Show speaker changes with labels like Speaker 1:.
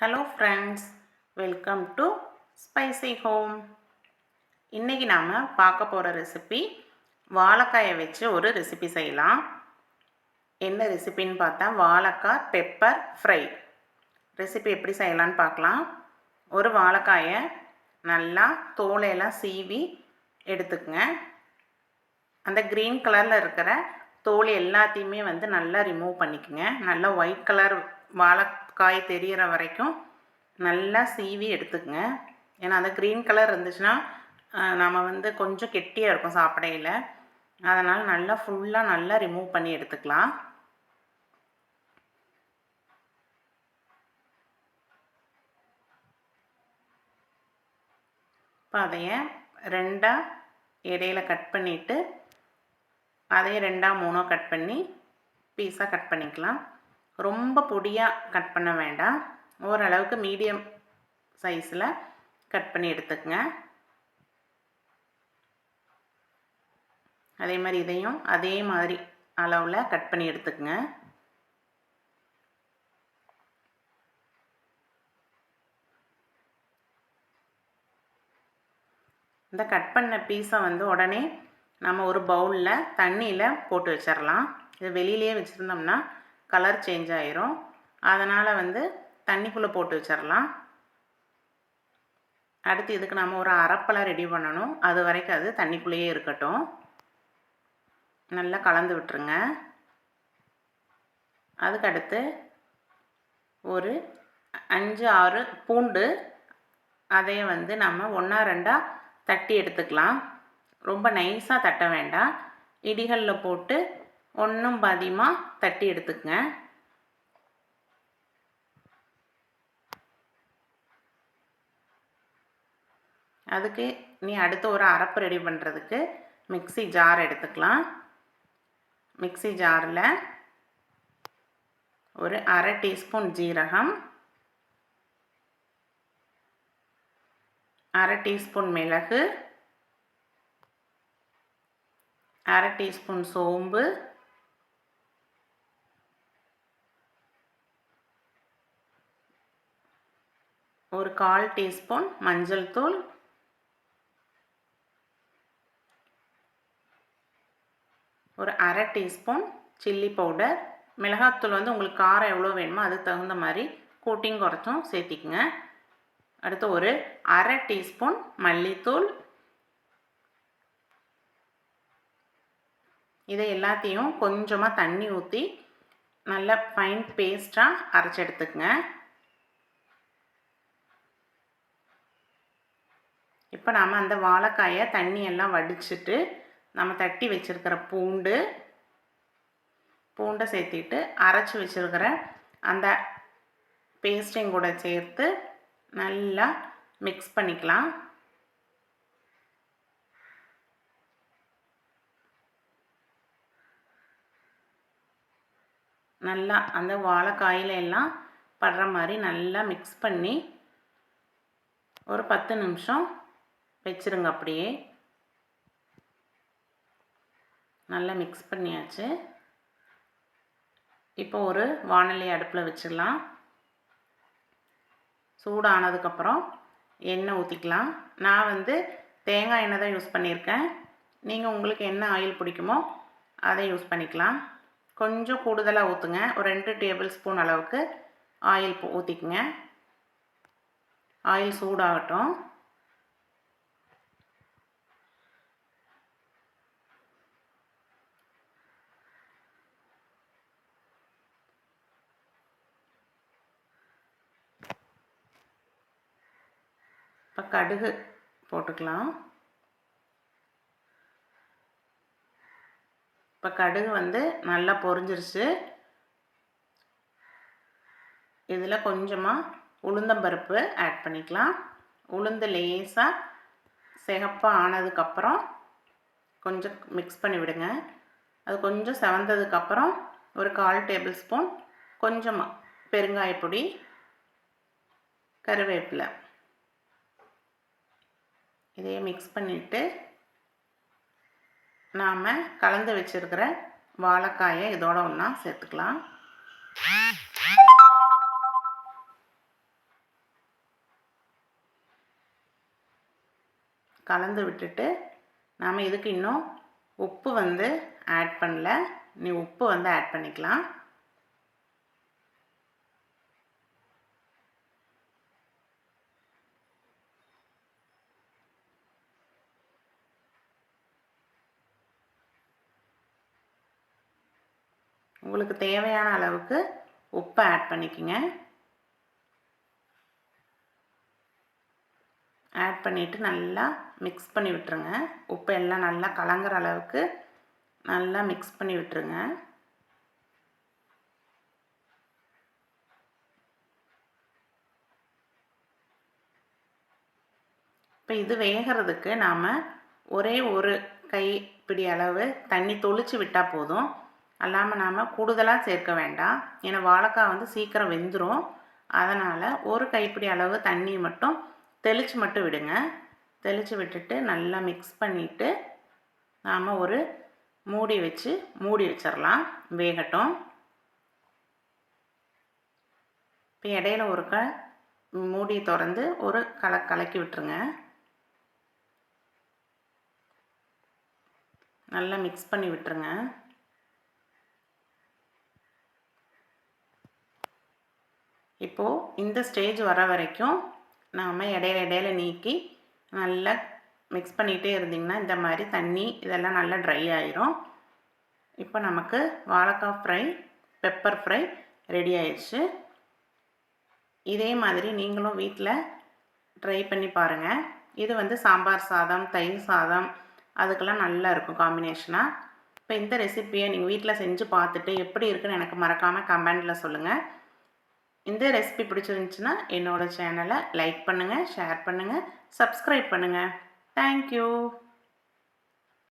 Speaker 1: Hello friends welcome to spicy home இன்றைக்கி நாம் பார்க்க போகிற ரெசிபி வாழைக்காயை வச்சு ஒரு ரெசிபி செய்யலாம். என்ன ரெசிபின்னு பார்த்தா வாழைக்காய் பெப்பர் ஃப்ரை ரெசிபி எப்படி செய்யலான்னு பார்க்கலாம். ஒரு வாழைக்காயை நல்லா தோலையெல்லாம் சீவி எடுத்துக்கங்க. அந்த க்ரீன் கலரில் இருக்கிற தோல் எல்லாத்தையுமே வந்து நல்லா ரிமூவ் பண்ணிக்கோங்க. நல்லா ஒயிட் கலர் வாழைக்காய் தெரிகிற வரைக்கும் நல்லா சீவி எடுத்துக்கங்க. ஏன்னா அந்த க்ரீன் கலர் இருந்துச்சுன்னா நம்ம வந்து கொஞ்சம் கெட்டியாக இருக்கும் சாப்பிடையில். அதனால் நல்லா ஃபுல்லாக நல்லா ரிமூவ் பண்ணி எடுத்துக்கலாம். இப்போ அதைய ரெண்டாக இடையில கட் பண்ணிவிட்டு அதையும் ரெண்டாக மூணோ கட் பண்ணி பீஸாக கட் பண்ணிக்கலாம். ரொம்ப பொடியாக கட் பண்ண வேண்டாம். ஓரளவுக்கு மீடியம் சைஸில் கட் பண்ணி எடுத்துக்கங்க. அதே மாதிரி இதையும் அதே மாதிரி அளவில் கட் பண்ணி எடுத்துக்கங்க. இந்த கட் பண்ண பீஸை வந்து உடனே நம்ம ஒரு பவுலில் தண்ணியில் போட்டு வச்சிடலாம் இது வெளியிலேயே வச்சுருந்தோம்னா கலர் சேஞ்ச் ஆயிரும். அதனால் வந்து தண்ணிக்குள்ளே போட்டு வச்சிடலாம் அடுத்து இதுக்கு நம்ம ஒரு அரைப்பழம் ரெடி பண்ணணும். அது வரைக்கும் அது தண்ணிக்குள்ளேயே இருக்கட்டும். நல்லா கலந்து விட்டுருங்க. அதுக்கடுத்து ஒரு அஞ்சு ஆறு பூண்டு. அதையும் வந்து நம்ம ஒன்றா ரெண்டாக தட்டி எடுத்துக்கலாம். ரொம்ப நைஸாக தட்ட வேண்டாம். இடிகளில் போட்டு ஒன்றும் பாதியமாக தட்டி எடுத்துக்கங்க. அதுக்கு நீ அடுத்து ஒரு அரைப்பு ரெடி பண்ணுறதுக்கு மிக்ஸி ஜார் எடுத்துக்கலாம். மிக்ஸி ஜாரில் ஒரு அரை டீஸ்பூன் ஜீரகம் அரை டீஸ்பூன் மிளகு அரை டீஸ்பூன் சோம்பு ஒரு கால் டீஸ்பூன் மஞ்சள் தூள். ஒரு அரை டீஸ்பூன் சில்லி பவுடர். மிளகாத்தூள் வந்து உங்களுக்கு காரம் எவ்வளோ வேணுமோ அதுக்கு தகுந்த மாதிரி கூட்டிங் குறைச்சும் சேர்த்திக்கங்க. அடுத்து ஒரு அரை டீஸ்பூன் மல்லித்தூள். இதை எல்லாத்தையும் கொஞ்சமாக தண்ணி ஊற்றி நல்ல ஃபைன் பேஸ்ட்டாக அரைச்சி எடுத்துக்கங்க. இப்போ நாம் அந்த வாழைக்காயை தண்ணியெல்லாம் வடிச்சிட்டு நம்ம தட்டி வச்சுருக்கிற பூண்டு பூண்டை சேர்த்திட்டு அரைச்சி வச்சுருக்கிற அந்த பேஸ்ட்டையும் கூட சேர்த்து நல்லா மிக்ஸ் பண்ணிக்கலாம். நல்லா அந்த வாழைக்காயில எல்லாம் படுற மாதிரி நல்லா மிக்ஸ் பண்ணி ஒரு பத்து நிமிஷம் வச்சுருங்க அப்படியே. நல்லா மிக்ஸ் பண்ணியாச்சு. இப்போ ஒரு வானொலி அடுப்பில் வச்சிடலாம். சூடானதுக்கப்புறம் எண்ணெய் ஊற்றிக்கலாம் நான் வந்து தேங்காய் எண்ணெய் தான் யூஸ் பண்ணியிருக்கேன். நீங்கள் உங்களுக்கு என்ன ஆயில் பிடிக்குமோ அதை யூஸ் பண்ணிக்கலாம். கொஞ்சம் கூடுதலாக ஊற்றுங்க ஒரு ரெண்டு டேபிள் ஸ்பூன் அளவுக்கு ஆயில் ஊற்றிக்குங்க ஆயில் சூடாகட்டும் இப்போ கடுகு போட்டுக்கலாம். இப்போ கடுகு வந்து நல்லா பொரிஞ்சிருச்சு. இதில் கொஞ்சமாக உளுந்தம்பருப்பு ஆட் பண்ணிக்கலாம். உளுந்து லேசாக சிகப்பாக ஆனதுக்கப்புறம் கொஞ்சம் மிக்ஸ் பண்ணி விடுங்க. அது கொஞ்சம் செவந்ததுக்கப்புறம் ஒரு கால் டேபிள் ஸ்பூன் கொஞ்சமாக பெருங்காயப்பொடி கருவேப்பிலை. இதையே மிக்ஸ் பண்ணிவிட்டு நாம் கலந்து வச்சுருக்கிற வாழைக்காயை இதோட ஒன்றா சேர்த்துக்கலாம். கலந்து விட்டுட்டு நாம் இதுக்கு இன்னும் உப்பு வந்து ஆட் பண்ணல. நீ உப்பு வந்து ஆட் பண்ணிக்கலாம். உங்களுக்கு தேவையான அளவுக்கு உப்பை ஆட் பண்ணிக்கோங்க. ஆட் பண்ணிவிட்டு நல்லா மிக்ஸ் பண்ணி விட்டுருங்க. உப்பு எல்லாம் நல்லா கலங்குற அளவுக்கு நல்லா மிக்ஸ் பண்ணி விட்டுருங்க. இப்போ இது வேகிறதுக்கு நாம் ஒரே ஒரு கைப்பிடி அளவு தண்ணி தொளிச்சு விட்டால் போதும். அல்லாமல் நாம் கூடுதலாக சேர்க்க வேண்டாம். ஏன்னா வாழைக்காய் வந்து சீக்கிரம் வெந்துடும் அதனால் ஒரு கைப்பிடி அளவு தண்ணி மட்டும் தெளித்து மட்டும் விடுங்க. தெளித்து விட்டுட்டு நல்லா மிக்ஸ் பண்ணிவிட்டு நாம் ஒரு மூடி வச்சு மூடி வச்சிடலாம் வேகட்டும். இப்போ இடையில ஒரு க மூடி திறந்து ஒரு கல கலக்கி விட்டுருங்க. நல்லா மிக்ஸ் பண்ணி விட்டுருங்க. இப்போது இந்த ஸ்டேஜ் வர வரைக்கும் நாம் இடையில இடையில நீக்கி நல்லா மிக்ஸ் பண்ணிகிட்டே இருந்திங்கன்னா இந்த மாதிரி தண்ணி இதெல்லாம் நல்லா ட்ரை ஆயிரும். இப்போ நமக்கு வாழைக்காய் ஃப்ரை பெப்பர் ஃப்ரை ரெடி ஆயிடுச்சு. இதே மாதிரி நீங்களும் வீட்டில் ட்ரை பண்ணி பாருங்கள் இது வந்து சாம்பார் சாதம் தயிர் சாதம் அதுக்கெல்லாம் நல்லா இருக்கும் காம்பினேஷனாக இப்போ இந்த ரெசிப்பியை நீங்கள் வீட்டில் செஞ்சு பார்த்துட்டு எப்படி இருக்குன்னு எனக்கு மறக்காமல் கமெண்டில் சொல்லுங்கள் இந்த ரெசிபி பிடிச்சிருந்துச்சுன்னா என்னோடய சேனலை லைக் பண்ணுங்கள் ஷேர் பண்ணுங்கள் சப்ஸ்கிரைப் பண்ணுங்கள் தேங்க்யூ